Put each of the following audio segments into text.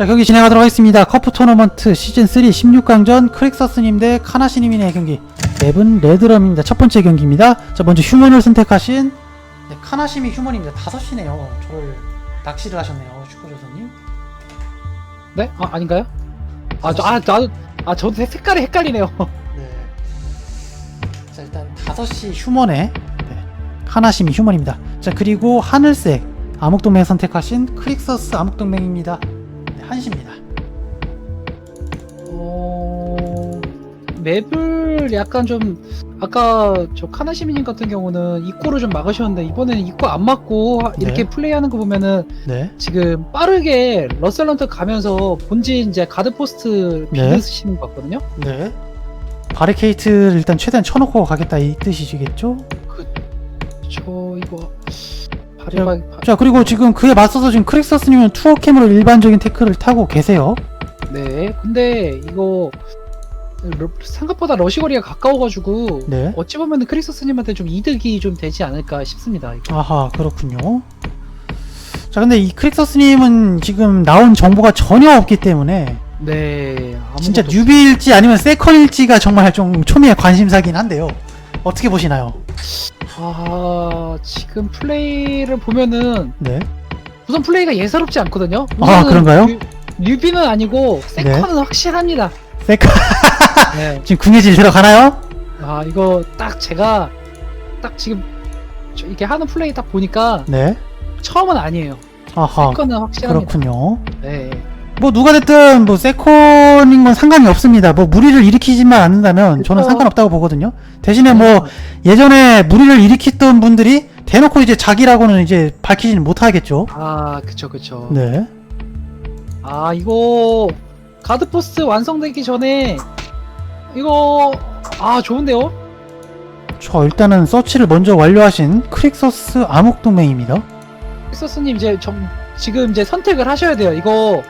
자 경기 진행하도록 하겠습니다. 커프 토너먼트 시즌 3 16강전 크릭서스님 대 카나시님의 경기 맵은 레드럼입니다. 첫 번째 경기입니다. 자 먼저 휴먼을 선택하신 네, 카나시미 휴먼입니다. 5시네요. 저를 낚시를 하셨네요. 슈퍼조선님. 네? 아 아닌가요? 아 저아 나도 아 저도 색- 색깔이 헷갈리네요. 네. 자 일단 5시 휴먼에 네, 카나시미 휴먼입니다. 자 그리고 하늘색 암흑동맹 선택하신 크릭서스 암흑동맹입니다. 네, 한시입니다. 어 맵을 약간 좀 아까 저 카나시미님 같은 경우는 입구를 좀 막으셨는데 이번에는 입구 안 막고 하- 이렇게 네. 플레이하는 거 보면은 네. 지금 빠르게 러셀런트 가면서 본진 이제 가드 포스트 네. 빌드 쓰시는 것 같거든요. 네. 바리케이트를 일단 최대한 쳐놓고 가겠다 이 뜻이시겠죠? 저 이거 바리바 자 그리고 지금 그에 맞서서 지금 크릭서스님은 투어캠으로 일반적인 태클을 타고 계세요. 네. 근데 이거 러- 생각보다 러시거리가 가까워가지고 네. 어찌 보면 크리스스님한테 좀 이득이 좀 되지 않을까 싶습니다. 이거. 아하 그렇군요. 자 근데 이 크릭서스님은 지금 나온 정보가 전혀 없기 때문에 네. 아무것도 진짜 없- 뉴비일지 아니면 세컨일지가 정말 좀 초미의 관심사긴 한데요. 어떻게 보시나요? 아 지금 플레이를 보면은 네. 우선 플레이가 예사롭지 않거든요. 아, 우선은 그런가요? 뉴, 뉴비는 아니고 세컨은 확실합니다. 세컨 네. 지금 궁예질 들어가나요? 아 이거 딱 제가 딱 지금 저 이렇게 하는 플레이 딱 보니까 네. 처음은 아니에요. 아하 세컨은 확실합니다. 그렇군요. 네. 뭐 누가 됐든 뭐 세컨인 건 상관이 없습니다. 뭐 무리를 일으키지만 않는다면 저는. 상관없다고 보거든요. 대신에 뭐 예전에 무리를 일으켰던 분들이 대놓고 이제 자기라고는 이제 밝히지는 못하겠죠. 아 그쵸 그쵸. 네. 아 이거 가드포스트 완성되기 전에 이거 아 좋은데요? 저 일단은 서치를 먼저 완료하신 크릭서스 암흑동맹입니다. 엑서스님 이제 좀 지금 이제 선택을 하셔야 돼요. 이거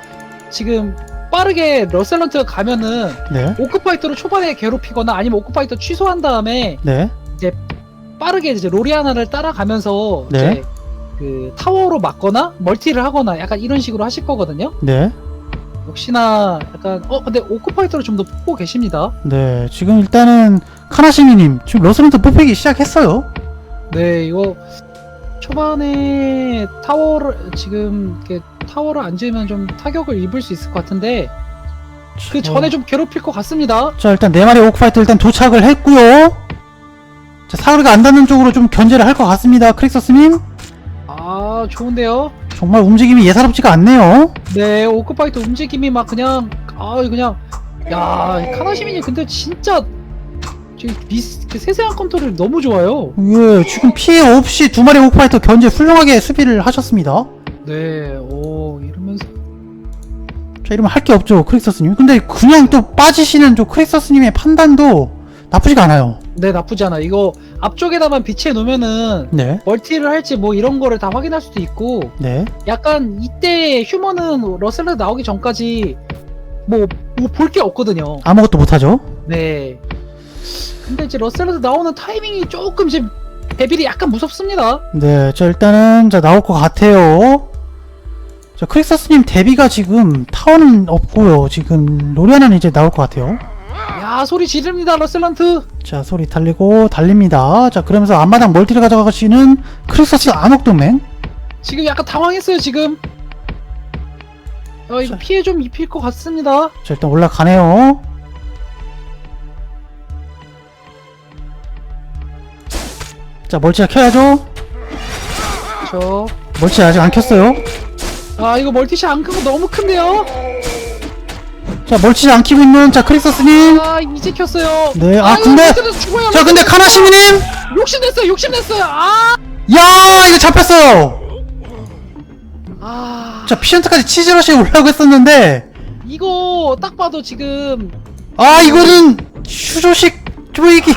지금 빠르게 러셀런트가 가면은 네. 오크파이터로 초반에 괴롭히거나 아니면 오크파이터 취소한 다음에 네. 빠르게 이제 로리아나를 따라가면서 네. 이제 그 타워로 막거나 멀티를 하거나 약간 이런 식으로 하실 거거든요. 네. 역시나 약간 어 근데 오크파이터를 좀 더 뽑고 계십니다. 네. 지금 일단은 카나시미님 지금 러스런트 뽑히기 시작했어요. 네, 이거 초반에 타워를 지금 이렇게 타워를 안 지으면 좀 타격을 입을 수 있을 것 같은데 그 전에 좀 괴롭힐 것 같습니다. 자 일단 네 마리 오크파이터 일단 도착을 했고요. 자 사거리가 안 닿는 쪽으로 좀 견제를 할 것 같습니다. 크릭서스님 아, 좋은데요? 정말 움직임이 예사롭지가 않네요. 네, 오크파이터 움직임이 막 그냥 아, 그냥 야, 이 카나시미님 근데 진짜 지금 미스, 그 세세한 컨트롤이 너무 좋아요. 예, 지금 피해 없이 두 마리 오크파이터 견제 훌륭하게 수비를 하셨습니다. 네, 오 이러면서 자 이러면 할 게 없죠 크릭서스님. 근데 그냥 또 빠지시는 저 크릭서스님의 판단도 나쁘지가 않아요. 네 나쁘지 않아. 이거 앞쪽에다만 비치해 놓으면은 네, 멀티를 할지 뭐 이런 거를 다 확인할 수도 있고 네, 약간 이때 휴먼은 러셀러 나오기 전까지 뭐 볼 게 없거든요. 아무것도 못하죠. 네. 근데 이제 러셀러 나오는 타이밍이 조금 이제 데빌이 약간 무섭습니다. 네, 자 일단은 자 나올 것 같아요. 자 크릭서스님 데뷔가 지금 타워는 없고요. 지금 로리아나는 이제 나올 것 같아요. 야 소리 지릅니다 러셀런트. 자 소리 달리고 달립니다. 자 그러면서 앞마당 멀티를 가져가시는 크릭서스 암흑동맹. 지금 약간 당황했어요 지금. 어 이거 자. 피해 좀 입힐 것 같습니다. 자 일단 올라가네요. 자 멀티가 켜야죠. 저. 멀티 아직 안 켰어요. 아 이거 멀티샷 안큰거 너무 큰데요? 자 멀티 안 켜고 있는 자 크릭서스님. 아 이제 켰어요. 네, 아, 아유, 근데- 죽어요. 자 근데 카나시미님. 욕심냈어요 욕심냈어요. 아. 야 이거 잡혔어요. 아. 자 피션트까지 치즈러시 올라오고 했었는데 이거 딱 봐도 지금 아 이거는 휴조식 쪼이기.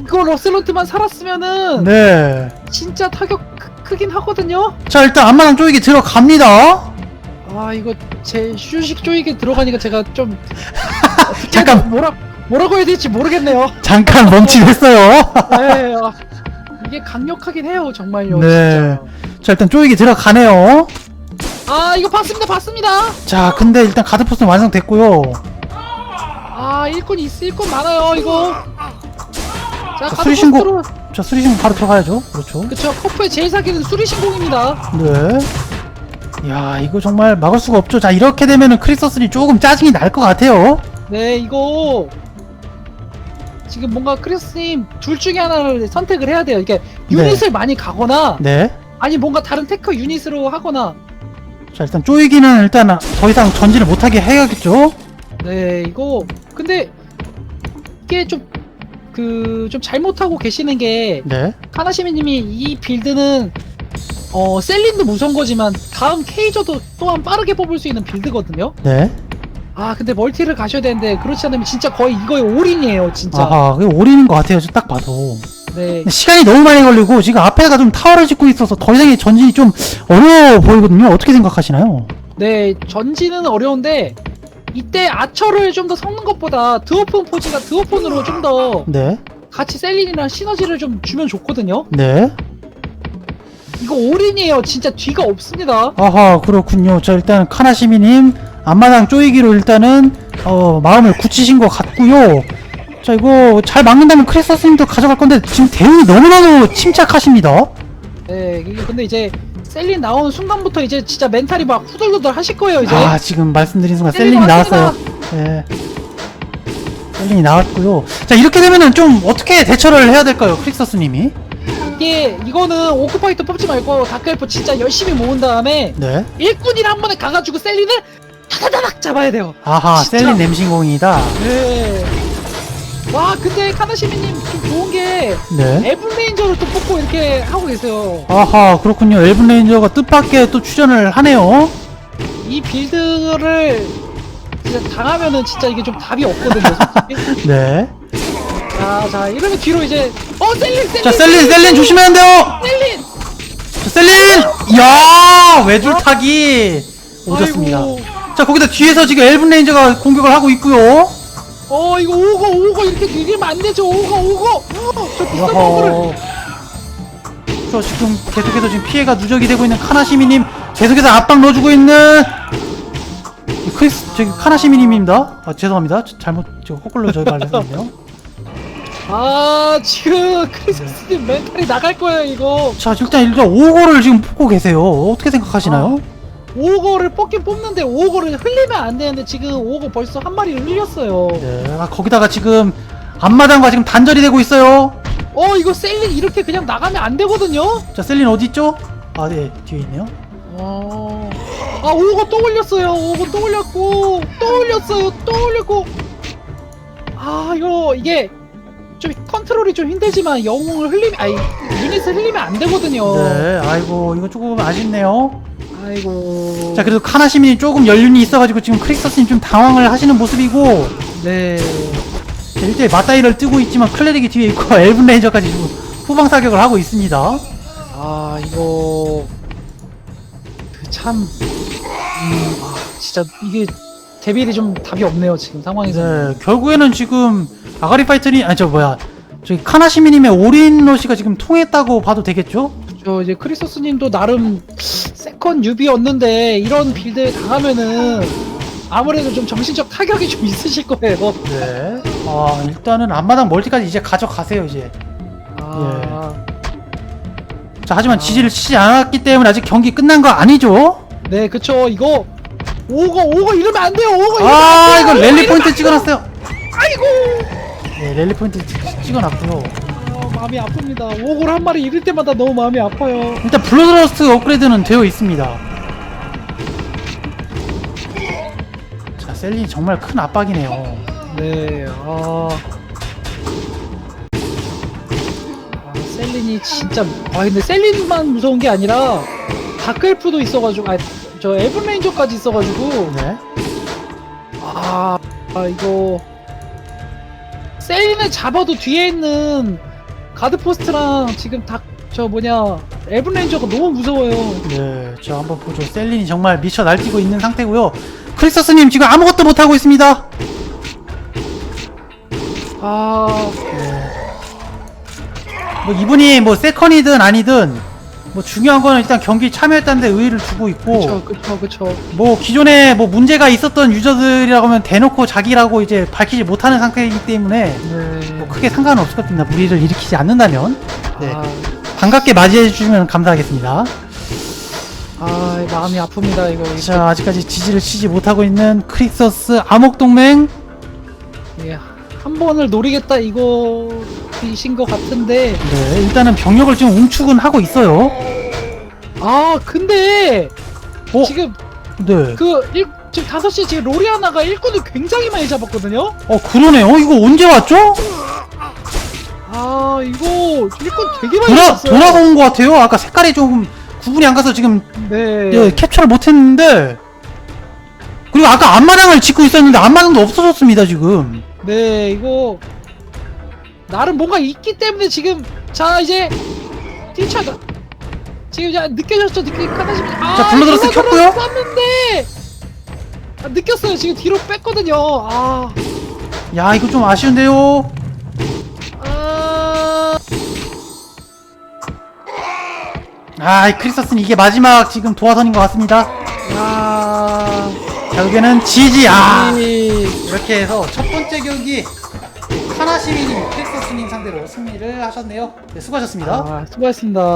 이거 러셀런트만 살았으면은 네. 진짜 타격 크, 크긴 하거든요. 자 일단 앞마당 쪼이기 들어갑니다. 아 이거 제 휴식 조이게 들어가니까 제가 좀 잠깐 뭐라 뭐라고 해야 될지 모르겠네요. 잠깐 멈칫했어요. 네, 아, 이게 강력하긴 해요 정말요. 네. 진짜. 자 일단 쪼이기 들어가네요. 아 이거 봤습니다 봤습니다 자 근데 일단 가드 포스는 완성됐고요 아 일꾼 있 일꾼 많아요 이거 자 자, 수리 신고. 가드포스트로 자 수리신 바로 들어가야죠. 그렇죠. 그쵸. 커프의 제일 사기는 수리 신공입니다. 네. 야 이거 정말 막을 수가 없죠. 자 이렇게 되면은 크리서스니 조금 짜증이 날 것 같아요. 네 이거. 지금 뭔가 크리스님 둘 중에 하나를 선택을 해야 돼요. 이게 유닛을 많이 가거나 네. 아니 뭔가 다른 테크 유닛으로 하거나. 자 일단 쪼이기는 일단 더 이상 전진을 못하게 해야겠죠? 네 이거. 근데 이게 좀 그 좀 잘못하고 계시는 게 네. 카나시미님이 이 빌드는 어 셀린도 무서운 거지만 다음 케이저도 또한 빠르게 뽑을 수 있는 빌드거든요. 네. 아 근데 멀티를 가셔야 되는데 그렇지 않으면 진짜 거의 이거에 올인이에요 진짜. 아하 그게 올인인 것 같아요 저딱 봐도 네. 근데 시간이 너무 많이 걸리고 지금 앞에가 좀 타워를 짓고 있어서 더 이상의 전진이 좀 어려워 보이거든요 어떻게 생각하시나요? 네 전지는 어려운데 이때 아처를 좀 더 섞는 것보다 드오폰 포지가 드오폰으로 좀 더 네. 같이 셀린이랑 시너지를 좀 주면 좋거든요. 네. 이거 올인이에요. 진짜 뒤가 없습니다. 아하 그렇군요 자 일단 카나시미님 앞마당 쪼이기로 일단은 어 마음을 굳히신 것 같고요 자 이거 잘 막는다면 크리스스님도 가져갈 건데 지금 대응이 너무나도 침착하십니다 네, 이게 근데 이제 셀린 나오는 순간부터 이제 진짜 멘탈이 막 후덜후덜 하실 거예요, 이제. 아 지금 말씀드린 순간 셀린이 셀린이 나왔어요. 네 셀린이 나왔고요 자 이렇게 되면은 좀 어떻게 대처를 해야 될까요 크리스스님이 이게 이거는 오크파이터 뽑지 말고 다크엘프 진짜 열심히 모은 다음에 네 일꾼이를 한 번에 가가지고 셀린을 타다다닥 잡아야 돼요. 아하 진짜. 셀린 냄신공이다 네. 와, 근데 카나시미님 좀 좋은 게 네. 에블레인저를 또 뽑고 이렇게 하고 계세요. 아하 그렇군요. 엘븐 레인저가 뜻밖의 또 출연을 하네요. 이 빌드를 진짜 당하면은 진짜 이게 좀 답이 없거든요. 솔직히. 네. 자, 자, 이러면 뒤로 이제 어 셀린 셀린 자 셀린 셀린! 조심해야 돼요! 셀린! 자, 셀린! 이야 외줄 타기! 오졌습니다. 아이고. 자 거기다 뒤에서 지금 엘븐 레인저가 공격을 하고 있고요 어 이거 오거 오거 이렇게 밀리면 안 되죠. 오거 오거 어, 저 비싼 거를 어허 저 지금 계속해서 지금 피해가 누적이 되고 있는 카나시미님 계속해서 압박 넣어주고 있는 이 크리스 저기 카나시미님입니다. 아 죄송합니다. 저- 잘못 저 거꾸로 저희가 알렸었네요. 아 지금 크리스마스님 멘탈이 나갈 거예요 이거. 자 일단 일단 5고를 지금 뽑고 계세요. 어떻게 생각하시나요? 오거를 뽑긴 뽑는데 오거를 흘리면 안 되는데 지금 오거 벌써 한 마리를 흘렸어요. 네 아, 거기다가 지금 앞마당과 지금 단절이 되고 있어요. 어 이거 셀린 이렇게 그냥 나가면 안 되거든요? 자 셀린 어디 있죠? 아 네 뒤에 있네요. 어... 아 오거 또 올렸어요. 오거 또 올렸고 또 올렸어요. 또 올렸고. 아 이거 이게 좀 컨트롤이 좀 힘들지만 영웅을 흘리면 아니 유닛을 흘리면 안 되거든요. 네 아이고 이거 조금 아쉽네요 아이고. 자 그래도 카나시민이 조금 연륜이 있어가지고 지금 크릭서스님 좀 당황을 하시는 모습이고. 네. 자, 일대 맞다이를 뜨고 있지만 클레릭이 뒤에 있고 엘븐 레인저까지 지금 후방 사격을 하고 있습니다. 아 이거. 그 참 음, 아, 진짜 이게 데빌이 좀 답이 없네요 지금 상황에서. 네 결국에는 지금 아가리 파이터니 아니 저 뭐야. 저기 카나시미님의 올인러시가 지금 통했다고 봐도 되겠죠? 저 이제 크리소스님도 나름 세컨 유비였는데 이런 빌드에 당하면은 아무래도 좀 정신적 타격이 좀 있으실 거예요. 네. 아 일단은 앞마당 멀티까지 이제 가져가세요 이제. 아, 자 하지만 지지를 치지 않았기 때문에 아직 경기 끝난 거 아니죠? 네, 그쵸. 이거 오거 오거 이러면 안 돼요. 오거 이러면 아 안 돼요. 이거 랠리 포인트. 찍어놨어요. 아이고. 네 랠리 포인트 찍- 찍어놨고요. 어, 마음이 아픕니다. 오거를 한 마리 잃을 때마다 너무 마음이 아파요. 일단 블러드러스트 업그레이드는 되어 있습니다. 자 셀린이 정말 큰 압박이네요. 네, 아. 아, 셀린이 진짜. 아, 근데 셀린만 무서운 게 아니라, 다크엘프도 있어가지고, 아, 저 에브레인저까지 있어가지고, 네. 아, 아, 이거. 셀린을 잡아도 뒤에 있는 가드포스트랑 지금 다, 저 뭐냐, 에브레인저가 너무 무서워요. 네. 자 한번 보죠. 셀린이 정말 미쳐 날뛰고 있는 상태고요. 크리스터스님 지금 아무것도 못 하고 있습니다. 아, 뭐 이분이 뭐 세컨이든 아니든 뭐 중요한 거는 일단 경기 참여했다는 데 의의를 두고 있고 그쵸 그쵸 그쵸 뭐 기존에 뭐 문제가 있었던 유저들이라고 하면 대놓고 자기라고 이제 밝히지 못하는 상태이기 때문에 네. 뭐 크게 상관은 없을 것 같습니다. 무리를 일으키지 않는다면 네. 아, 반갑게 맞이해 주시면 감사하겠습니다. 아 마음이 아픕니다 이거 자 아직까지 지지를 치지 못하고 있는 크릭서스 암흑 동맹 예, 한 번을 노리겠다 이거이신 것 같은데 네 일단은 병력을 지금 웅축은 하고 있어요. 아 근데 어? 지금 네. 그 일, 지금 5시 지금 로리아나가 일꾼을 굉장히 많이 잡았거든요 어 그러네요. 이거 언제 왔죠? 아 이거 일꾼 되게 많이 돌아 잡았어요 돌아온 것 같아요. 아까 색깔이 좀 구분이 안 가서 지금 네. 예, 캡처를 못 했는데 그리고 아까 앞마당을 짓고 있었는데 앞마당도 없어졌습니다 지금. 네 이거 나름 뭔가 있기 때문에 지금 자 이제 뛰쳐가 지금 이제 느껴졌죠? 느끼 카나시미. 아, 자, 블러드러스 켰고요. 쐈는데! 아, 느꼈어요. 지금 뒤로 뺐거든요. 아, 야 이거 좀 아쉬운데요. 아. 아, 이 크리스스는 이게 마지막 지금 도화선인 것 같습니다. 야, 결국에는 지지. 아, 이- 이렇게 해서 첫 번째 경기 하나 시민님 크리스스님 상대로 승리를 하셨네요. 네, 수고하셨습니다. 아, 수고하셨습니다.